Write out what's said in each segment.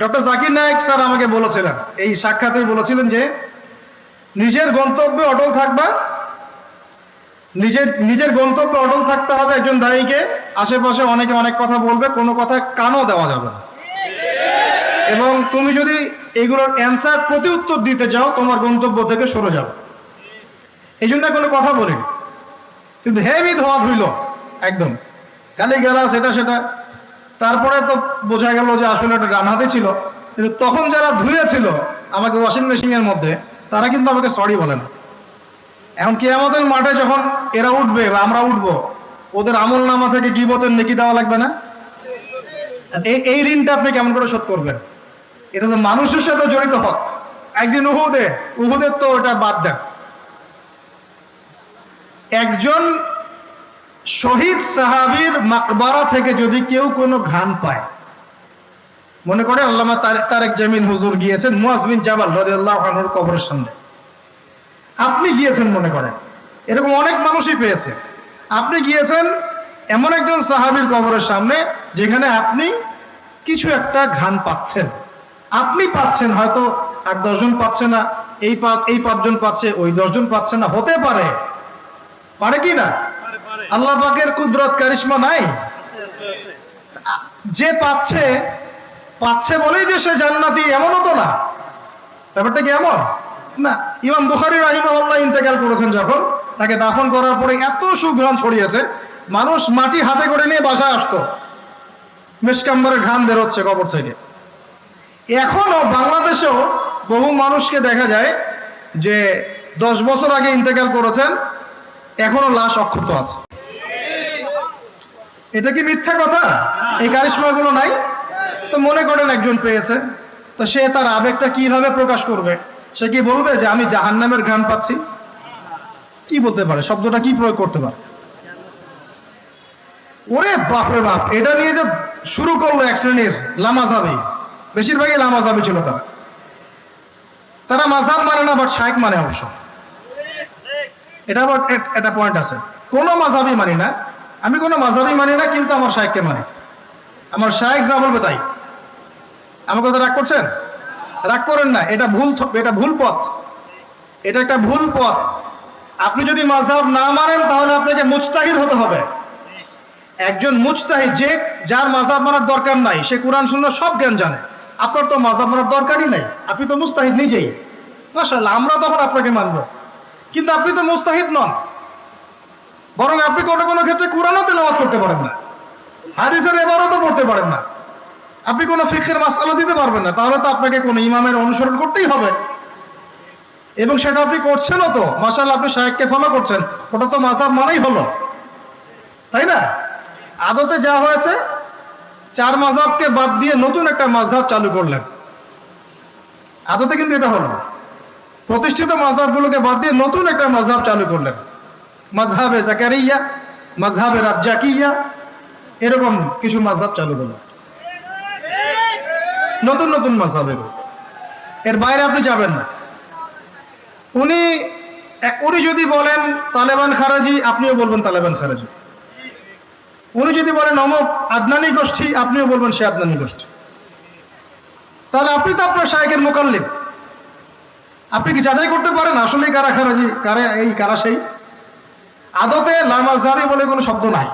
Doctor Zakir Naik sir আমাকে বলেছিলেন, এই সাক্ষাতে বলেছিলেন যে নিজের গন্তব্যে অটল থাকবা, নিজের নিজের গন্তব্যে অটল থাকতে হবে একজন দায়ীকে, আশেপাশে অনেকে অনেক কথা বলবে, কোনো কথা কানও দেওয়া যাবে না। এবং তুমি যদি এগুলোর অ্যান্সার প্রতি উত্তর দিতে চাও, তোমার গন্তব্য থেকে সরে যাও এই জন্য কোনো কথা বলিনি। কিন্তু হেভি ধোয়া ধুইল, একদম। খালি গেলা সেটা সেটা। তারপরে তো বোঝা গেল যে আসলে এটা ডান হাতে ছিল। কিন্তু তখন যারা ধুয়েছিল আমাকে ওয়াশিং মেশিনের মধ্যে, তারা কিন্তু আমাকে সরি বলে না। এখন কি আমাদের মাঠে যখন এরা উঠবে বা আমরা উঠবো, ওদের আমল নামা থেকে কি গিবতের নেকি দেওয়া লাগবে না? এই এই ঋণটা আপনি কেমন করে শোধ করবেন? এটা তো মানুষের সাথে জড়িত হক। একদিন উহুদে, উহুদের তো ওটা বাদ দেন। একজন শহীদ সাহাবীর মাকবারা থেকে যদি কেউ কোনো ঘ্রাণ পায়, মনে করে আল্লামা তার- তারেক জামিন হুজুর গিয়েছেন মুয়াজ বিন জাবাল আনহুর কবরের সামনে। আপনি গিয়েছেন মনে করেন, এরকম অনেক মানুষই পেয়েছে। আপনি গিয়েছেন এমন একজন সাহাবীর কবরের সামনে, যেখানে আপনি কিছু একটা ঘ্রাণ পাচ্ছেন। আপনি পাচ্ছেন হয়তো আর দশজন পাচ্ছে না, এই এই পাঁচজন পাচ্ছে, ওই দশজন পাচ্ছে না, হতে পারে। পারে কি না? আল্লাহ পাকের কুদরত, কারিশমা নাই? যে পাচ্ছে পাচ্ছে বলেই যে সে জান্নাতি, এমনও তো না। ব্যাপারটা কি এমন? না, ইমাম বুখারি রাহিমাহুল্লাহ ইন্তেকাল করেছেন যখন, তাকে দাফন করার পরে এত সুঘ্রাণ ছড়িয়েছে, মানুষ মাটি হাতে করে নিয়ে বাসায় আসতো। মেশকাম্বারে ঘ্রাণ বেরোচ্ছে কবর থেকে। এখনও বাংলাদেশেও বহু মানুষকে দেখা যায় যে দশ বছর আগে ইন্তেকাল করেছেন, এখনও লাশ অক্ষত আছে। এটা কি মিথ্যা কথা? এই কারিশমাগুলো নাই? তো মনে করেন একজন পেয়েছে। তো সে তার আবেগটা কীভাবে প্রকাশ করবে? সে কি বলবে যে আমি জাহান্নামের ঘ্রাণ পাচ্ছি? কি বলতে পারে? শব্দটা কি প্রয়োগ করতে পারে? ওরে বাপরে বাপ, এটা নিয়ে যে শুরু করল এক শ্রেণির লামাজাবি। বেশিরভাগই লামাজাবি ছিল তারা। তারা মাঝাব মানে না বাট শায়েক মানে অবশ্য। এটা আবার একটা পয়েন্ট আছে। কোনো মাঝাবি মানি না। আমি কোনো মাঝাবি মানি না, কিন্তু আমার শায়েককে মানি। আমার শায়েক যা বলবে তাই। আমার কথা রাগ করছেন? রাগ করেন না, এটা ভুল এটা ভুল পথ। এটা একটা ভুল পথ। আপনি যদি মাঝাব না মানেন, তাহলে আপনাকে মুস্তাহিদ হতে হবে। একজন মুজতাহিদ, যে যার মাঝাব মানার দরকার নাই, সে কোরআন শূন্য সব জ্ঞান জানে। আপনার তো মাঝাব মানার দরকারই নাই। আপনি তো মুস্তাহিদ নিজেই। মাশাআল্লাহ, আমরা তখন আপনাকে মানব। কিন্তু আপনি তো মুস্তাহিদ নন। বরং আপনি কোনো কোনো ক্ষেত্রে কোরআনও তেলাওয়াত করতে পারেন না। হাদিসের এবারও তো পড়তে পারেন না। আপনি কোনো ফিখের মাসালা দিতে পারবেন না। তাহলে তো আপনাকে কোনো ইমামের অনুসরণ করতেই হবে। এবং সেটা আপনি করছেনও তো। মাসাল্লাহ আপনি সাহেবকে ফলো করছেন। ওটা তো মাসাব মানেই হলো। তাই না? আদতে যা হয়েছে, চার মাঝাবকে বাদ দিয়ে নতুন একটা মাঝহাব চালু করলেন। আদতে কিন্তু এটা হলো। প্রতিষ্ঠিত মাঝহাবগুলোকে বাদ দিয়ে নতুন একটা মাঝহাব চালু করলেন। মাঝহাবে জাকারিয়া মাঝহাবে রাজ্জাকিয়া, এরকম কিছু মাঝহাব চালু করলেন নতুন নতুন এগুলো এর বাইরে আপনি যাবেন না। উনি উনি যদি বলেন তালেবান খারাজি, আপনিও বলবেন তালেবান খারাজি। উনি যদি বলেন অমুক আদনানি গোষ্ঠী, আপনিও বলবেন সে আদনানি গোষ্ঠী। তাহলে আপনি তো আপনার শায়কের মোকাল্লিদ আপনি কি যাচাই করতে পারেন আসলে কারা খারাজি, কারা এই, কারা সেই? আদতে লামাজাবি বলে কোনো শব্দ নাই।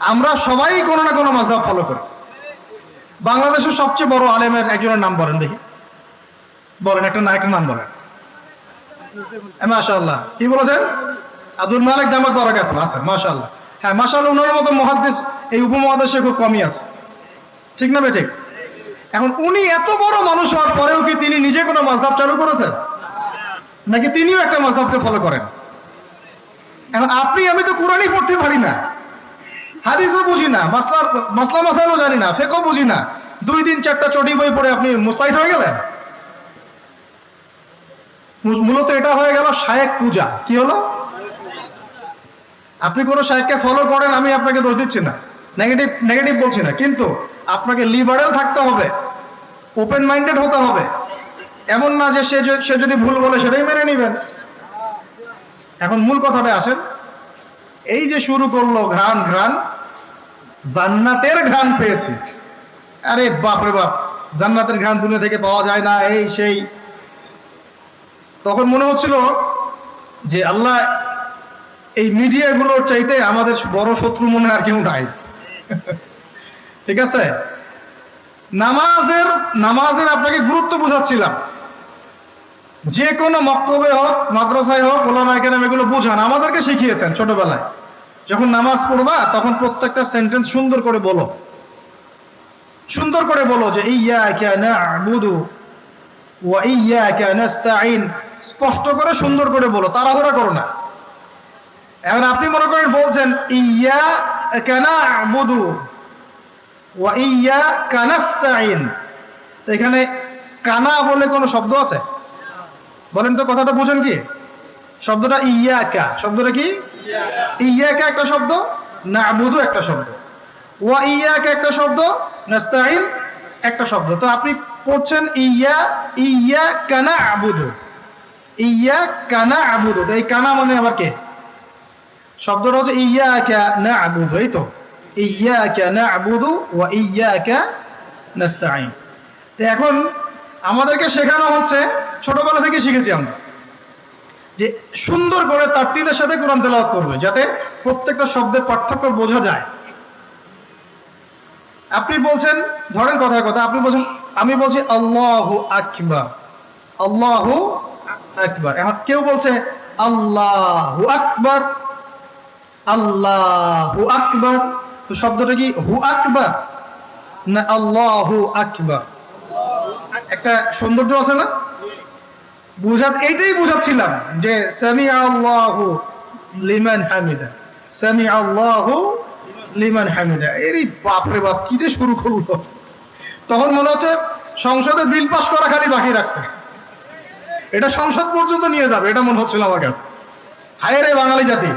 আমরা সবাই কোনো না কোনো মাঝাব ফলো করি। বাংলাদেশের সবচেয়ে বড় আলেমের একজনের নাম বলেন দেখি। বলেন, একটা নায়কের নাম বলেন। মাশাল্লাহ কি বলেছেন? আব্দুল মালিক দামাক বারাকাত। আচ্ছা মাশাল্লাহ হ্যাঁ মাশাল্লাহ ওনার মতো মহাদ্দেশ এই উপমহাদেশে খুব কমই আছে। ঠিক না বে, ঠিক? এখন উনি এত বড় মানুষ হওয়ার পরেও কি তিনি নিজে কোনো মাঝহাব চালু করেছেন? নাকি তিনিও একটা মাঝহাবকে ফলো করেন? এখন আপনি, আমি তো কোরআনই পড়তে পারি না। হাদিসও বুঝি না মাসলার মাসলা মাসাইলও জানি না, ফেকও বুঝি না। দুই দিন চারটা চটি বই পড়ে আপনি মুস্তাহিদ হয়ে গেলেন? মূলত এটা হয়ে গেল শায়েক পূজা। কি হলো? আপনি কোনো শায়েককে ফলো করেন, আমি আপনাকে দোষ দিচ্ছি না। নেগেটিভ নেগেটিভ বলছি না, কিন্তু আপনাকে লিবারেল থাকতে হবে ওপেন মাইন্ডেড হতে হবে। এমন না যে সে যদি ভুল বলে সেটাই মেনে নেবেন। এখন মূল কথাটা আসেন। এই যে শুরু করল ঘ্রাণ ঘ্রাণ, জান্নাতের ঘ্রাণ পেয়েছি। আরে বাপ রে বাপ, জান্নাতের ঘ্রাণ দুনিয়া থেকে পাওয়া যায় না, এই সেই। তখন মনে হচ্ছিল যে আল্লাহ, এই মিডিয়াগুলোর চাইতে আমাদের বড় শত্রু মনে আর কেউ নাই। ঠিক আছে? নামাজের নামাজের আপনাকে গুরুত্ব বোঝাচ্ছিলাম। যে কোনো মক্তবে হোক, মাদ্রাসায় হোক ওলামা এখানে এগুলো বুঝান, আমাদেরকে শিখিয়েছেন ছোটবেলায়। যখন নামাজ পড়বা, তখন প্রত্যেকটা সেন্টেন্স সুন্দর করে বলো। সুন্দর করে বলো যে না'বুদু ওয়া নাস্তাঈন। স্পষ্ট করে সুন্দর করে বলো, তাড়াহুড়া করো না। এখন আপনি মনে করেন বলছেন ইয়া কানা বুধু ওয়া ইয়া কানাস্তাইন এখানে কানা বলে কোনো শব্দ আছে? বলেন তো কথাটা বুঝেন কি? শব্দটা ইয়াকা। শব্দটা কি? ইয়াকা। একটা শব্দ না বুধু একটা শব্দ। ওয়া ইয়াকা একটা শব্দ নাস্তাইন একটা শব্দ। তো আপনি পড়ছেন ইয়া ইয়া কানা আবুদু ইয়া কানা আবুদু তো এই কানা মানে আবার কে? শব্দটা হচ্ছে ইয়াকা না'বুদু এই তো। ইয়াকা না'বুদু ওয়া ইয়াকা নাস্তাঈন। তো এখন আমাদেরকে শেখানো হচ্ছে, ছোটবেলা থেকে শিখেছি আমরা, যে সুন্দর করে তার্তিদের সাথে কোরআন তেলাওয়াত করবে, যাতে প্রত্যেকটা শব্দের পার্থক্য বোঝা যায়। আপনি বলছেন, ধরেন কথার কথা, আপনি বলছেন, আমি বলছি, আল্লাহু আকবার আল্লাহু আকবার। এখন কেউ বলছে, আল্লাহু আকবার আল্লাহু আকবার। শব্দটা কি, হু আকবার? না, আল্লাহু আকবার। একটা সৌন্দর্য আছে না? বুঝাত এইটাই বুঝাচ্ছিলাম যে সামি আল্লাহু লিমান হামিদা। সামি আল্লাহু লিমান হামিদা। এরই বাপরে বাপ, কি শুরু করল? তখন মনে হচ্ছে সংসদে বিল পাস করা খালি বাকি রাখছে। এটা সংসদ পর্যন্ত নিয়ে যাবে, এটা মনে হচ্ছিল আমার কাছে। হায় রে বাঙালি জাতি।